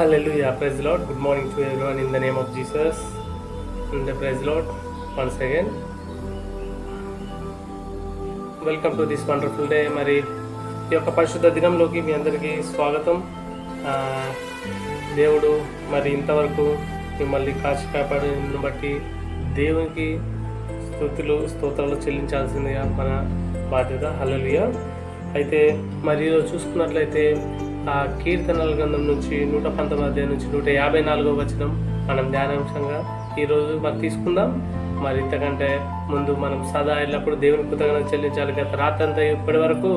Hallelujah. Praise the Lord. Good morning to everyone in the name of Jesus. The praise the Lord once again. Welcome to this wonderful day మరి ఈ యొక్క పరిశుద్ధ దినంలోకి మీ అందరికీ స్వాగతం దేవుడు మరి ఇంతవరకు మిమ్మల్ని కాచి కాపాడిన బట్టి దేవునికి స్థుతులు స్తోత్రాలు చెల్లించాల్సిందిగా మన బాధ్యత హల్లెలూయా అయితే మరి ఈరోజు చూసుకున్నట్లయితే ఆ కీర్తనల గ్రంథం నుంచి నూట పంతొమ్మిది నుంచి నూట యాభై నాలుగో వచనం మనం ధ్యానాంశంగా ఈరోజు మరి తీసుకుందాం. మరి ఇంతకంటే ముందు మనం సదా ఎల్లప్పుడు దేవుని కృతజ్ఞత చెల్లించాలి గత రాత్రంతా ఇప్పటి వరకు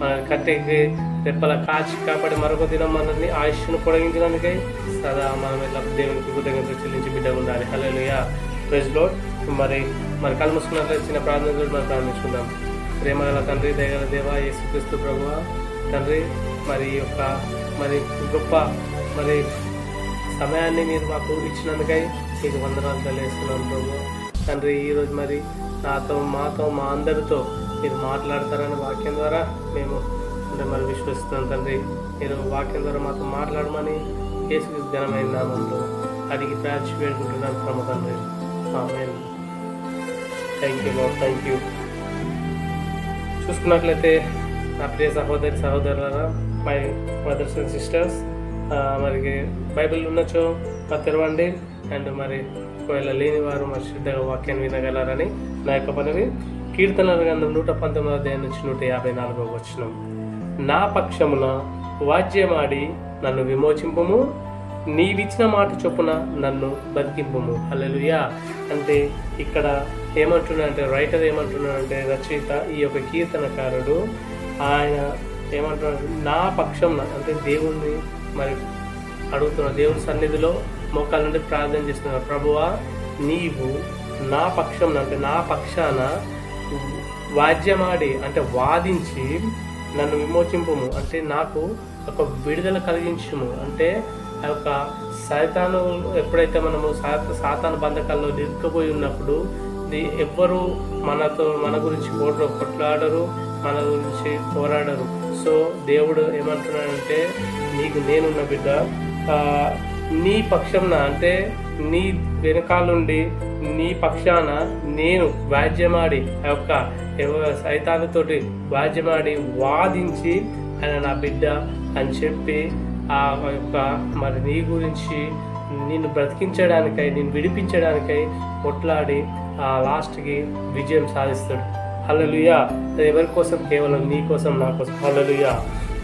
మన కట్టెకి రెప్పల కాచి కాపాడి మరొక దినం మనల్ని ఆయుష్ను పొడిగించడానికై సదా మనం ఎల్లప్పుడు దేవునికి కృతజ్ఞత చెల్లించి బిడ్డ ఉండాలి. హల్లెలూయా. ప్రెజ్ లోడ్ మరి మరి కళ్ళు వచ్చిన చిన్న ప్రార్థన మనం ప్రారంభించుకుందాం ప్రేమగల తండ్రి దయగల దేవ యేసుక్రీస్తు ప్రభువ. తండ్రి మరి యొక్క మరి గొప్ప మరి సమయాన్ని మీరు మాకు ఇచ్చినందుకై మీకు వందనాలు తెలియజేస్తున్నాను ప్రభు. తండ్రి ఈరోజు మరి నాతో మాతో మా అందరితో మీరు మాట్లాడతారని వాక్యం ద్వారా మేము అంటే మరి విశ్వసిస్తున్నాం తండ్రి. మీరు వాక్యం ద్వారా మాతో మాట్లాడమని కేసు ఘనమైన నామంలో అడిగి ప్రాచి వేడుకుంటున్నాను ప్రభు తండ్రి. Amen. Thank you lord thank you చూసుకున్నట్లయితే నా ప్రియ సహోదరి సహోదరులరా మై బ్రదర్స్ అండ్ సిస్టర్స్ మరి బైబిల్ ఉన్నచో తెరవండి అండ్ మరి ఒకవేళ లేని వారు మరి శ్రద్ధగా వాక్యాన్ని వినగలరని నా యొక్క పనివి కీర్తనల గ్రంథం నూట పంతొమ్మిది అధ్యాయం నుంచి నూట యాభై నాలుగో వచ్చినం నా పక్షమున వాద్యమాడి నన్ను విమోచింపము. నీవిచ్చిన మాట చొప్పున నన్ను బతికింపము. హల్లెలూయా. అంటే ఇక్కడ ఏమంటున్నాడంటే రైటర్ ఏమంటున్నాడంటే రచయిత ఈ యొక్క కీర్తనకారుడు ఆయన ఏమంటున్నాడు నా పక్షం అంటే దేవుణ్ణి మరి అడుగుతున్న దేవుని సన్నిధిలో మోకాల నుండి ప్రార్థన చేస్తున్నారు ప్రభువా నీవు నా పక్షం అంటే నా పక్షాన వాద్యమాడి అంటే వాదించి నన్ను విమోచింపము. అంటే నాకు ఒక విడుదల కలిగించము. అంటే ఆ యొక్క సైతాను ఎప్పుడైతే మనము సా- సాతాను బంధకాల్లో నిరుక్కుపోయి ఉన్నప్పుడు ఎవ్వరూ ఎవ్వరు మనతో మన గురించి కోట్లు కొట్లాడరు మన గురించి పోరాడరు. సో దేవుడు ఏమంటున్నాడంటే నీకు నేనున్న బిడ్డ. నీ పక్షంన అంటే నీ వెనకాలండి నీ పక్షాన నేను వ్యాజ్యమాడి ఆ యొక్క ఎవ- వాద్యమాడి వ్యాజ్యమాడి వాదించి ఆయన నా బిడ్డ అని చెప్పి ఆ యొక్క మరి నీ గురించి నిన్ను బ్రతికించడానికై నిన్ను విడిపించడానికై కొట్లాడి ఆ లాస్ట్కి విజయం సాధిస్తాడు. హల్లలుయా అది ఎవరి కోసం కేవలం నీ కోసం నా కోసం. హల్లలుయా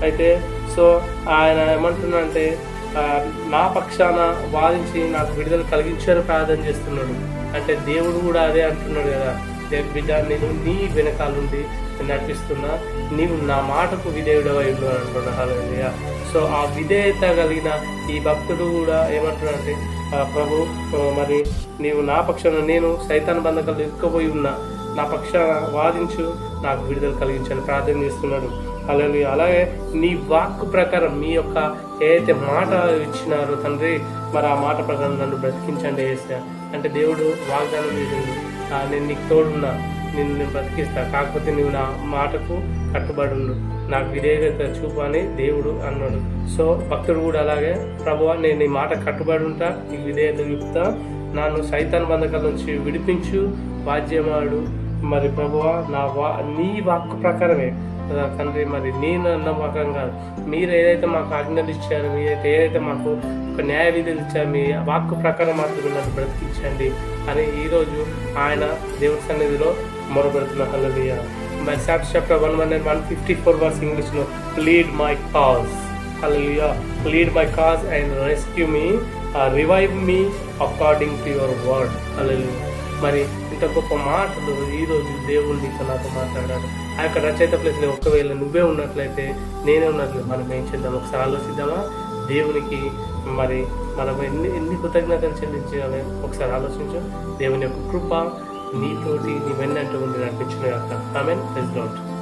అయితే సో ఆయన ఏమంటున్నాడంటే నా పక్షాన వాదించి నాకు విడుదల కలిగించారు ప్రార్థన చేస్తున్నాడు. అంటే దేవుడు కూడా అదే అంటున్నాడు కదా. "దేవ్ బిడ్డ నేను నీ వెనకాలండి నడిపిస్తున్నా. నీవు నా మాటకు విధేయుడవై ఉండు అని అంటున్నా సో ఆ విధేయత కలిగిన ఈ భక్తుడు కూడా ఏమంటున్నాడంటే "ఆ, ప్రభు మరి నీవు నా పక్షాన నేను సైతాన్ బంధకాలు ఇరుక్కుపోయి ఉన్నా. నా పక్షాన వాదించు నాకు విడుదల కలిగించని ప్రార్థన చేస్తున్నాడు. అలాగే అలాగే నీ వాక్ ప్రకారం మీ యొక్క ఏదైతే మాట ఇచ్చినారో తండ్రి మరి ఆ మాట ప్రకారం నన్ను బ్రతికించండి వేసా అంటే దేవుడు వాగ్దానం చేసింది. నేను నీకు తోడున్నా నిన్ను నేను బ్రతికిస్తా. కాకపోతే నువ్వు నా మాటకు కట్టుబడి ఉండు. నాకు విధేయత చూపు అని దేవుడు అన్నాడు. సో భక్తుడు కూడా అలాగే ప్రభు నేను నీ మాట కట్టుబడి ఉంటా నీకు విధేయత చూపుతా. నన్ను సైతాన్ బంధకాల నుంచి విడిపించు వాద్యమాడు మరి ప్రభువా నా వా నీ వాక్కు ప్రకారమే. తండ్రి మరి నేను అన్న ప్రకారం కాదు. మీరు ఏదైతే మాకు ఆజ్ఞలు ఇచ్చారు మీరైతే ఏదైతే మాకు ఒక న్యాయ విధులు ఇచ్చారు మీ వాక్కు ప్రకారం మాత్రమే నన్ను బ్రతికించండి అని ఈరోజు ఆయన దేవుడి సన్నిధిలో మొరబెడుతున్న hallelujah. My Psalms chapter one one one fifty four verse ఇంగ్లీష్లో lead my cause hallelujah. Plead my cause and rescue me revive me according to your word hallelujah. మరి ఇంత గొప్ప మాటలు ఈరోజు దేవుడు నీతో నాతో మాట్లాడాడు. ఆ యొక్క రచయిత ప్లేస్లో ఒకవేళ నువ్వే ఉన్నట్లయితే నేనే ఉన్నట్లు మనం ఏం చేద్దాం? ఒకసారి ఆలోచిద్దామా? దేవునికి మరి మనం ఎన్ని ఎన్ని కృతజ్ఞతలు చెల్లించాలి? ఒకసారి ఆలోచించు. దేవుని యొక్క కృప నీతోటి నీ వెన్నంటూ ఉండి నడిపించిన యొక్క ఆమెన్. ప్రెస్